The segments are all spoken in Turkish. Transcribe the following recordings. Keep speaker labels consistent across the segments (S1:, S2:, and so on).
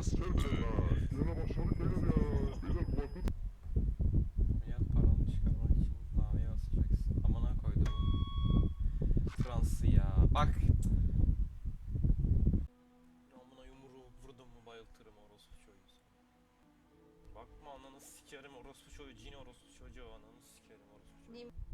S1: Ananı sikerim senin ha. Yine başladık beyler ya. Beyler
S2: paranı çıkarmak için maviye basacaksın. Amına koydum. Fransı ya. Bak. Amına yumruğu vurdum mu bayıltırım orospu çocuğu. Bakma ananı sikerim orospu çocuğu. Cin orospu çocuğu ananı sikerim orospu çocuğu.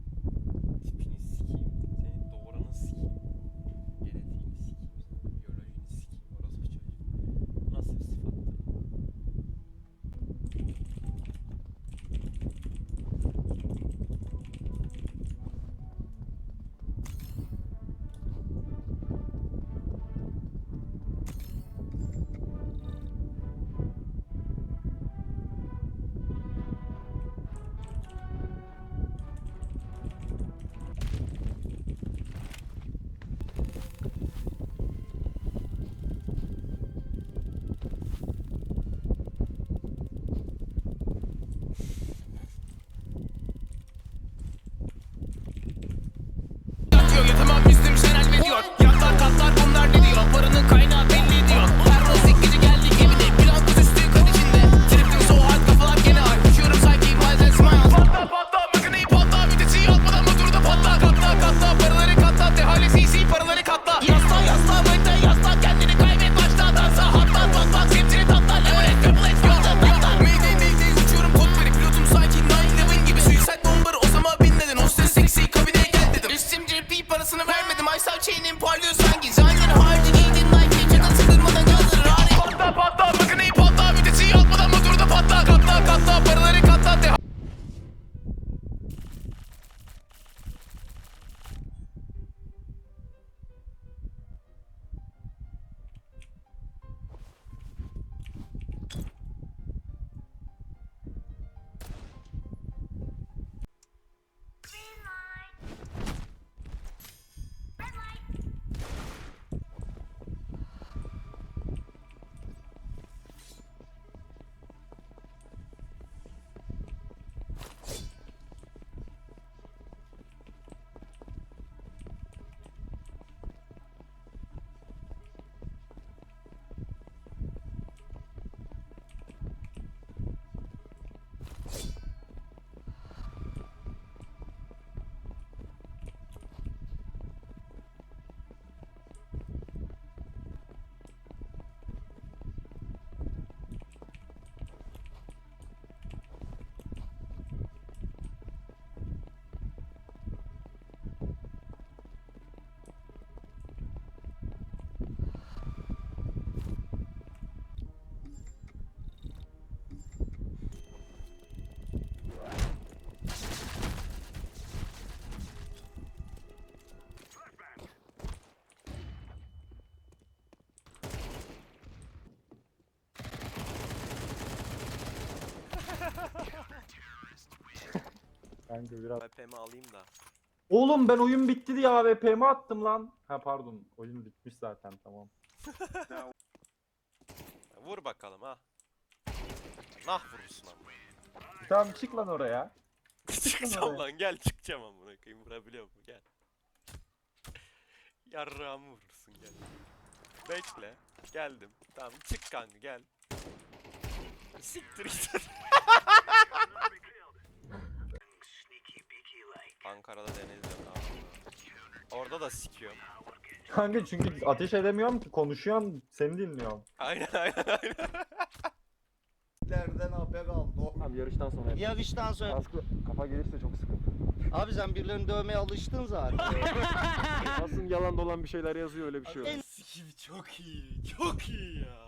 S3: Kanka biraz.
S4: AP'mi alayım da.
S3: Oğlum ben oyun bitti diye AWP'mi attım lan. Ha pardon oyun bitmiş zaten tamam.
S4: Vur bakalım ha. Nah vurursun ama.
S3: Tamam çık lan oraya.
S4: Çıkacağım lan gel çıkacağım amına koyayım vurabiliyor mu gel. Yarrağımı vurursun gel. Bekle. Geldim. Tamam çık kanka gel. Siktir git. Ankara'da denizde abi. Orada da sikiyorum.
S3: Kanka çünkü ateş edemiyorum ki konuşuyorum seni dinliyorum.
S4: Aynen aynen aynen.
S5: Lerden AP kaldı. O.
S6: Abi yarıştan sonra yap.
S5: Yarıştan sonra.
S6: Kaskı kafa gelirse çok sıkıntı.
S5: Abi sen birilerini dövmeye alıştın zaten.
S6: Nasıl yalan dolan bir şeyler yazıyor öyle bir şey yok.
S4: Sikim çok iyi. Çok iyi ya.